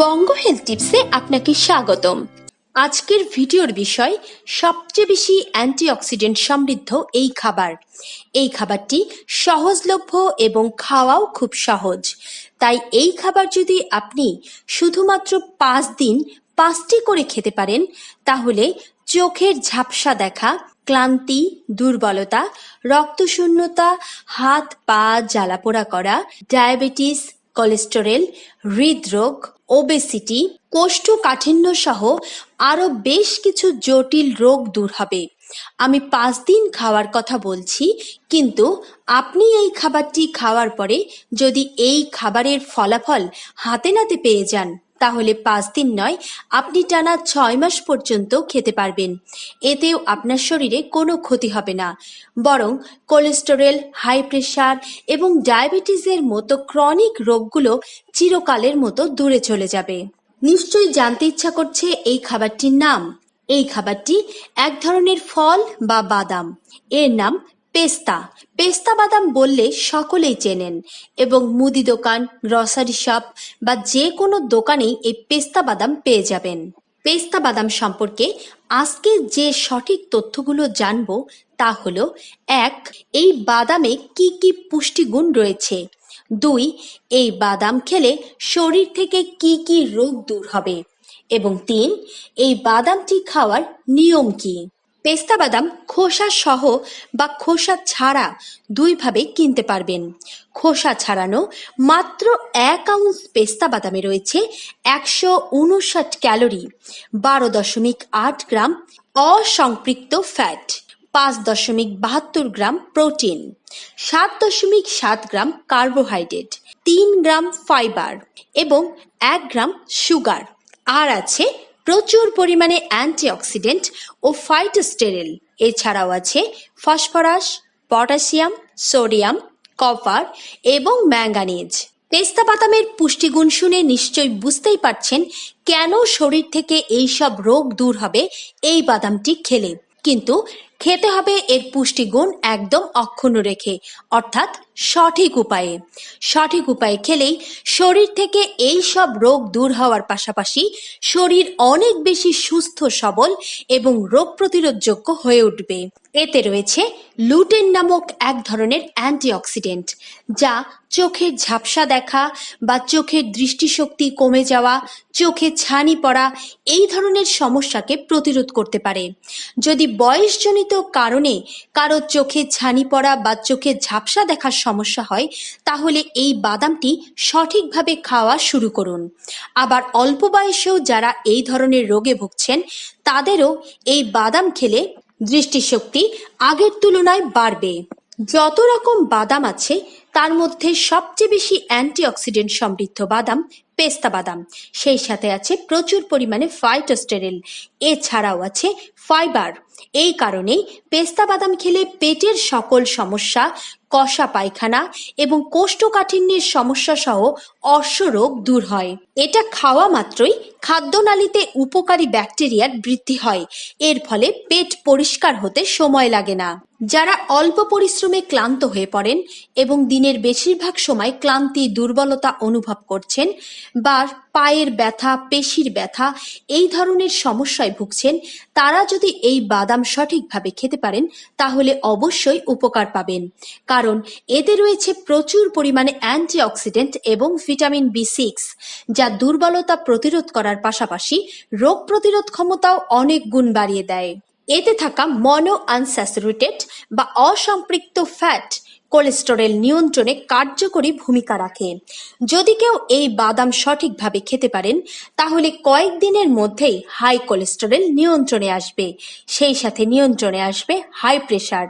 বঙ্গ health টিপসে আপনাকে স্বাগতম। আজকের ভিডিওর বিষয়, সবচেয়ে বেশি অ্যান্টিঅক্সিডেন্ট সমৃদ্ধ এই খাবার। এই খাবারটি সহজলভ্য এবং খাওয়াও খুব সহজ। তাই এই খাবার যদি আপনি শুধুমাত্র পাঁচ দিন পাঁচটি করে খেতে পারেন, তাহলে চোখের ঝাপসা দেখা, ক্লান্তি, দুর্বলতা, রক্তশূন্যতা হাত পা জ্বালাপোড়া করা, ডায়াবেটিস কোলেস্টেরল হৃদরোগ ওবেসিটি কোষ্ঠকাঠিন্য সহ আরও বেশ কিছু জটিল রোগ দূর হবে। আমি পাঁচ দিন খাওয়ার কথা বলছি, কিন্তু আপনি এই খাবারটি খাওয়ার পরে যদি এই খাবারের ফলাফল হাতে নাতে পেয়ে যান তাহলে পাঁচ দিন নয়, আপনি টানা ছয় মাস পর্যন্ত খেতে পারবেন। এতেও আপনার শরীরে কোনো ক্ষতি হবে না। বরং কোলেস্টেরল, হাই প্রেশার এবং ডায়াবেটিসের মতো ক্রনিক রোগগুলো চিরকালের মতো দূরে চলে যাবে। নিশ্চয়ই জানতে ইচ্ছা করছে এই খাবারটির নাম। এই খাবারটি এক ধরনের ফল বা বাদাম। এর নাম পেস্তা। পেস্তা বাদাম বললে সকলেই চেনেন এবং মুদি দোকান, গ্রসারি শপ বা যে কোনো দোকানেই এই পেস্তা বাদাম পেয়ে যাবেন। পেস্তা বাদাম সম্পর্কে আজকে যে সঠিক তথ্যগুলো জানব তা হলো, এক, এই বাদামে কি কি পুষ্টিগুণ রয়েছে? দুই, এই বাদাম খেলে শরীর থেকে কি কি রোগ দূর হবে? এবং তিন, এই বাদামটি খাওয়ার নিয়ম কি? পেস্তা বাদাম, খোসা সহ বা খোসা ছাড়া দুইভাবে কিনতে পারবেন। খোসা ছাড়ানো মাত্র এক আউন্স পেস্তা বাদামে রয়েছে একশো উনষাট ক্যালোরি, বারো দশমিক আট গ্রাম অসম্পৃক্ত ফ্যাট, পাঁচ দশমিক বাহাত্তর গ্রাম প্রোটিন, সাত দশমিক সাত গ্রাম কার্বোহাইড্রেট, তিন গ্রাম ফাইবার এবং এক গ্রাম সুগার। আর আছে প্রচুর পরিমাণে অ্যান্টিঅক্সিডেন্ট ও ফাইটোস্টেরেল। এছাড়াও আছে ফসফরাস, পটাশিয়াম, সোডিয়াম, কপার এবং ম্যাঙ্গানিজ। পেস্তা বাদামের পুষ্টিগুণ শুনে নিশ্চয়ই বুঝতেই পারছেন কেন শরীর থেকে এই সব রোগ দূর হবে এই বাদামটি খেলে। কিন্তু খেতে হবে এর পুষ্টিগুণ একদম অক্ষুণ্ণ রেখে, অর্থাৎ সঠিক উপায়ে। সঠিক উপায়ে খেলেই শরীর থেকে এই সব রোগ দূর হওয়ার পাশাপাশি শরীর অনেক বেশি সুস্থ, সবল এবং রোগ প্রতিরোধযোগ্য হয়ে উঠবে। এতে রয়েছে লুটেন নামক এক ধরনের অ্যান্টিঅক্সিডেন্ট, যা চোখের ঝাপসা দেখা বা চোখের দৃষ্টিশক্তি কমে যাওয়া, চোখে ছানি পড়া এই ধরনের সমস্যাকে প্রতিরোধ করতে পারে। যদি বয়সজনিত কারণে কারও চোখে ছানি পড়া বা চোখে ঝাপসা দেখার সমস্যা হয়, তাহলে এই বাদামটি সঠিকভাবে খাওয়া শুরু করুন। আবার অল্প বয়সেও যারা এই ধরনের রোগে ভুগছেন, তাদেরও এই বাদাম খেলে দৃষ্টিশক্তি আগের তুলনায় বাড়বে। যত রকম বাদাম আছে তার মধ্যে সবচেয়ে বেশি অ্যান্টিঅক্সিডেন্ট সমৃদ্ধ বাদাম পেস্তা বাদাম। সেই সাথে আছে প্রচুর পরিমাণে ফাইটোস্টেরেল এছাড়াও আছে ফাইবার এই কারণেই পেস্তা বাদাম খেলে পেটের সকল সমস্যা, কষা পায়খানা এবং কোষ্ঠকাঠিন্যের সমস্যা সহ অশ্বরোগ দূর হয়। এটা খাওয়া মাত্রই খাদ্যনালীতে উপকারী ব্যাকটেরিয়ার বৃদ্ধি হয়। এর ফলে পেট পরিষ্কার হতে সময় লাগে না। যারা অল্প পরিশ্রমে ক্লান্ত হয়ে পড়েন এবং দিনের বেশিরভাগ সময় ক্লান্তি, দুর্বলতা অনুভব করছেন বা পায়ের ব্যথা, পেশির ব্যথা এই ধরনের সমস্যায় ভুগছেন, তারা যদি এই বাদাম সঠিকভাবে খেতে পারেন, তাহলে অবশ্যই উপকার পাবেন। কারণ এতে রয়েছে প্রচুর পরিমাণে অ্যান্টিঅক্সিডেন্ট এবং ভিটামিন বি সিক্স, যা দুর্বলতা প্রতিরোধ করার পাশাপাশি রোগ প্রতিরোধ ক্ষমতাও অনেক গুণ বাড়িয়ে দেয়। এতে থাকা মনো আনস্যাচুরেটেড বা অসম্পৃক্ত ফ্যাট কোলেস্টেরল নিয়ন্ত্রণে কার্যকরী ভূমিকা রাখে। যদি কেউ এই বাদাম সঠিকভাবে খেতে পারেন, তাহলে কয়েকদিনের মধ্যেই হাই কোলেস্টেরল নিয়ন্ত্রণে আসবে। সেই সাথে নিয়ন্ত্রণে আসবে হাই প্রেশার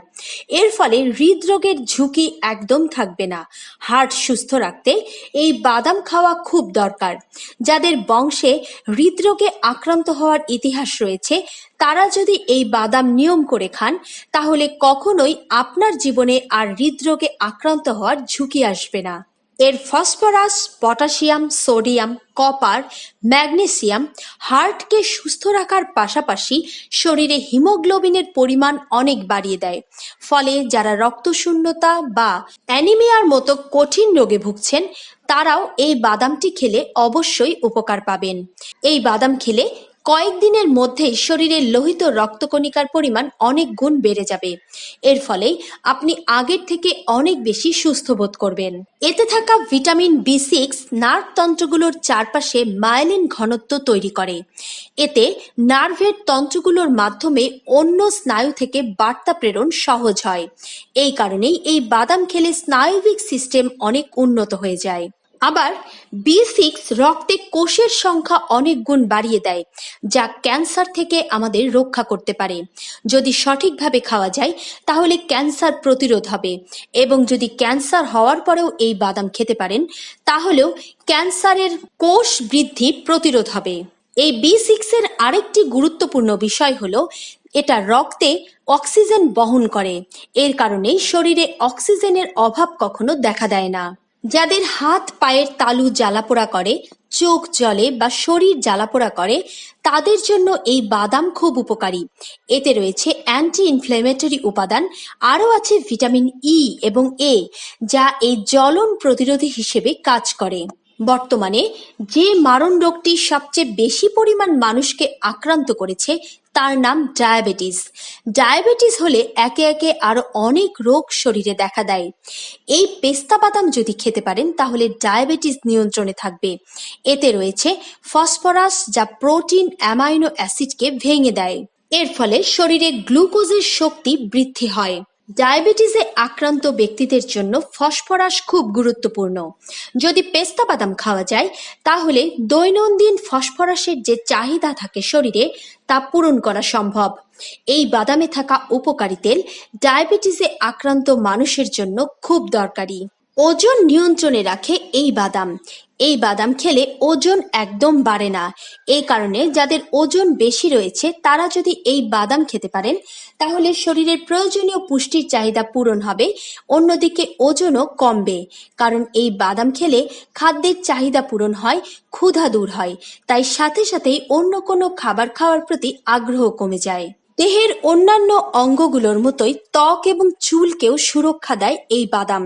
এর ফলে হৃদরোগের ঝুঁকি একদম থাকবে না। হার্ট সুস্থ রাখতে এই বাদাম খাওয়া খুব দরকার। যাদের বংশে হৃদরোগে আক্রান্ত হওয়ার ইতিহাস রয়েছে তারা যদি এই বাদাম নিয়ম করে খান, তাহলে কখনোই আপনার জীবনে আর হৃদরোগে আক্রান্ত হওয়ার ঝুঁকি আসবে না। এর phosphorus, potassium, sodium, copper, magnesium হার্টকে সুস্থ রাখার পাশাপাশি শরীরে হিমোগ্লোবিনের পরিমাণ অনেক বাড়িয়ে দেয়। ফলে যারা রক্তশূন্যতা বা অ্যানিমিয়ার মতো কঠিন রোগে ভুগছেন, তারাও এই বাদামটি খেলে অবশ্যই উপকার পাবেন। এই বাদাম খেলে কয়েকদিনের মধ্যেই শরীরের লোহিত রক্তকণিকার পরিমাণ অনেক গুণ বেড়ে যাবে। এর ফলে আপনি আগের থেকে অনেক বেশি সুস্থ বোধ করবেন। এতে থাকা ভিটামিন বি সিক্স, নার্ভ তন্ত্রগুলোর চারপাশে মায়েলিন ঘনত্ব তৈরি করে। এতে নার্ভের তন্ত্রগুলোর মাধ্যমে অন্য স্নায়ু থেকে বার্তা প্রেরণ সহজ হয়। এই কারণেই এই বাদাম খেলে স্নায়বিক সিস্টেম অনেক উন্নত হয়ে যায়। আবার বি সিক্স রক্তে কোষের সংখ্যা অনেক গুণ বাড়িয়ে দেয়, যা ক্যান্সার থেকে আমাদের রক্ষা করতে পারে। যদি সঠিকভাবে খাওয়া যায়, তাহলে ক্যান্সার প্রতিরোধ হবে এবং যদি ক্যান্সার হওয়ার পরেও এই বাদাম খেতে পারেন, তাহলেও ক্যান্সারের কোষ বৃদ্ধি প্রতিরোধ হবে। এই বি সিক্সের আরেকটি গুরুত্বপূর্ণ বিষয় হলো, এটা রক্তে অক্সিজেন বহন করে। এর কারণেই শরীরে অক্সিজেনের অভাব কখনো দেখা দেয় না। যাদের হাত পায়ের তালু জ্বালাপোড়া করে, চোখ জলে বা শরীর জ্বালাপোড়া করে, তাদের জন্য এই বাদাম খুব উপকারী। এতে রয়েছে অ্যান্টি ইনফ্লেমেটরি উপাদান, আরও আছে ভিটামিন ই এবং এ যা এই জ্বলন প্রতিরোধী হিসেবে কাজ করে। বর্তমানে যে মারণ রোগটি সবচেয়ে বেশি পরিমাণ মানুষকে আক্রান্ত করেছে, তার নাম ডায়াবেটিস। ডায়াবেটিস হলে একে একে আরও অনেক রোগ শরীরে দেখা দেয়। এই পেস্তা বাদাম যদি খেতে পারেন, তাহলে ডায়াবেটিস নিয়ন্ত্রণে থাকবে। এতে রয়েছে ফসফরাস যা প্রোটিন, অ্যামাইনো অ্যাসিডকে ভেঙে দেয়। এর ফলে শরীরে গ্লুকোজের শক্তি বৃদ্ধি হয়। ডায়াবেটিসে আক্রান্ত ব্যক্তিদের জন্য ফসফরাস খুব গুরুত্বপূর্ণ। যদি পেস্তা বাদাম খাওয়া যায়, তাহলে দৈনন্দিন ফসফরাসের যে চাহিদা থাকে শরীরে, তা পূরণ করা সম্ভব। এই বাদামে থাকা উপকারী তেল ডায়াবেটিসে আক্রান্ত মানুষের জন্য খুব দরকারি। ওজন নিয়ন্ত্রণে রাখে এই বাদাম। এই বাদাম খেলে ওজন একদম বাড়ে না। এই কারণে যাদের ওজন বেশি রয়েছে, তারা যদি এই বাদাম খেতে পারেন, তাহলে শরীরের প্রয়োজনীয় পুষ্টির চাহিদা পূরণ হবে, অন্যদিকে ওজনও কমবে। কারণ এই বাদাম খেলে খাদ্যের চাহিদা পূরণ হয়, ক্ষুধা দূর হয়, তাই সাথে সাথেই অন্য কোনো খাবার খাওয়ার প্রতি আগ্রহ কমে যায়। দেহের অন্যান্য অঙ্গগুলোর মতোই ত্বক এবং চুলকেও সুরক্ষা দেয় এই বাদাম।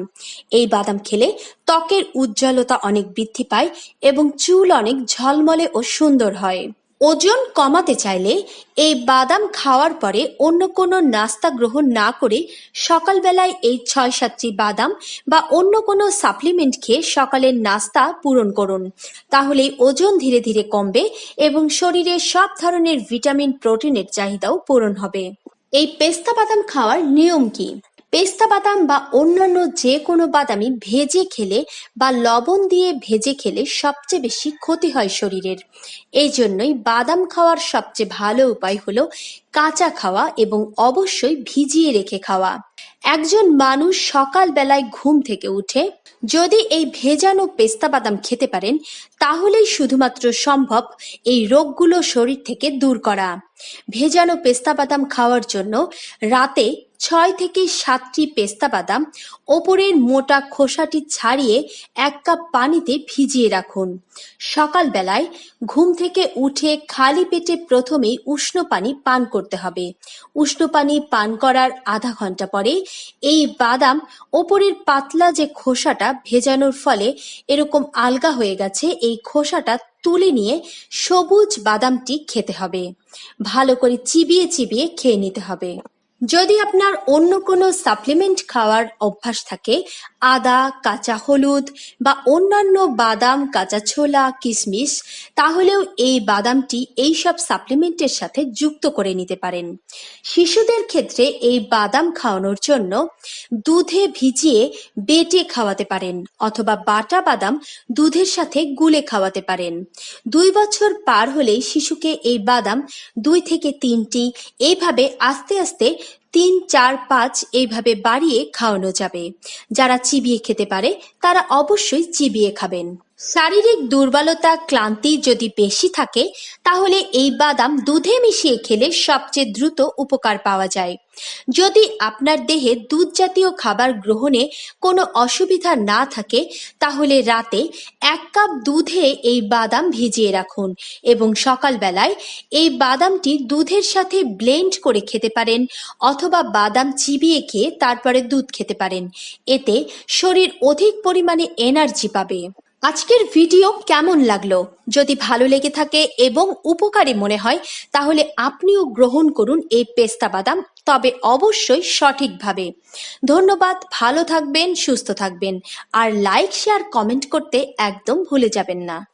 এই বাদাম খেলে ত্বকের উজ্জ্বলতা অনেক বৃদ্ধি পায় এবং চুল অনেক ঝলমলে ও সুন্দর হয়। ওজন কমাতে চাইলে এই বাদাম খাওয়ার পরে অন্য কোনো নাস্তা গ্রহণ না করে সকালবেলায় এই ছয় সাতটি বাদাম বা অন্য কোনো সাপ্লিমেন্ট খেয়ে সকালের নাস্তা পূরণ করুন। তাহলে ওজন ধীরে ধীরে কমবে এবং শরীরে সব ধরনের ভিটামিন, প্রোটিনের চাহিদাও পূরণ হবে। এই পেস্তা বাদাম খাওয়ার নিয়ম কি? পেস্তা বাদাম বা অন্যান্য যে কোনো বাদামই ভেজে খেলে বা লবণ দিয়ে ভেজে খেলে সবচেয়ে বেশি ক্ষতি হয় শরীরের। এই জন্যই বাদাম খাওয়ার সবচেয়ে ভালো উপায় হলো কাঁচা খাওয়া এবং অবশ্যই ভিজিয়ে রেখে খাওয়া। একজন মানুষ সকালবেলায় ঘুম থেকে উঠে যদি এই ভেজানো পেস্তা বাদাম খেতে পারেন, তাহলেই শুধুমাত্র সম্ভব এই রোগগুলো শরীর থেকে দূর করা। ভেজানো পেস্তা বাদাম খাওয়ার জন্য রাতে ছয় থেকে সাতটি পেস্তা বাদাম, ওপরের মোটা খোসাটি ছাড়িয়ে এক কাপ পানিতে ভিজিয়ে রাখুন। সকালবেলায় ঘুম থেকে উঠে খালি পেটে প্রথমেই উষ্ণ পানি পান করতে হবে। উষ্ণ পানি পান করার আধা ঘণ্টা পরে এই বাদাম ওপরের পাতলা যে খোসাটা ভেজানোর ফলে এরকম আলগা হয়ে গেছে, এই খোসাটা তুলে নিয়ে সবুজ বাদামটি খেতে হবে। ভালো করে চিবিয়ে চিবিয়ে খেয়ে নিতে হবে। যদি আপনার অন্য কোনো সাপ্লিমেন্ট খাওয়ার অভ্যাস থাকে, আদা, কাঁচা হলুদ বা অন্যান্য বাদাম, কাঁচা ছোলা, কিশমিশ, তাহলেও এই বাদামটি এই সব সাপ্লিমেন্টের সাথে যুক্ত করে নিতে পারেন। শিশুদের ক্ষেত্রে এই বাদাম খাওয়ানোর জন্য দুধে ভিজিয়ে বেটে খাওয়াতে পারেন অথবা বাটা বাদাম দুধের সাথে গুলে খাওয়াতে পারেন। দুই বছর পার হলেই শিশুকে এই বাদাম দুই থেকে তিনটি এইভাবে আস্তে আস্তে তিন, চার, পাঁচ এইভাবে বাড়িয়ে খাওয়ানো যাবে। যারা চিবিয়ে খেতে পারে, তারা অবশ্যই চিবিয়ে খাবেন। শারীরিক দুর্বলতা, ক্লান্তি যদি বেশি থাকে, তাহলে এই বাদাম দুধে মিশিয়ে খেলে সবচেয়ে দ্রুত উপকার পাওয়া যায়। যদি আপনার দেহে দুধ জাতীয় খাবার গ্রহণে কোনো অসুবিধা না থাকে, তাহলে রাতে এক কাপ দুধে এই বাদাম ভিজিয়ে রাখুন এবং সকালবেলায় এই বাদামটি দুধের সাথে ব্লেন্ড করে খেতে পারেন অথবা বাদাম চিবিয়ে খেয়ে তারপরে দুধ খেতে পারেন। এতে শরীর অধিক পরিমাণে এনার্জি পাবে। আজকের ভিডিও কেমন লাগল? যদি ভালো লেগে থাকে এবং উপকারী মনে হয়, তাহলে আপনিও গ্রহণ করুন এই পেস্তা বাদাম, তবে অবশ্যই সঠিকভাবে। ধন্যবাদ, ভালো থাকবেন, সুস্থ থাকবেন। আর লাইক, শেয়ার, কমেন্ট করতে একদম ভুলে যাবেন না।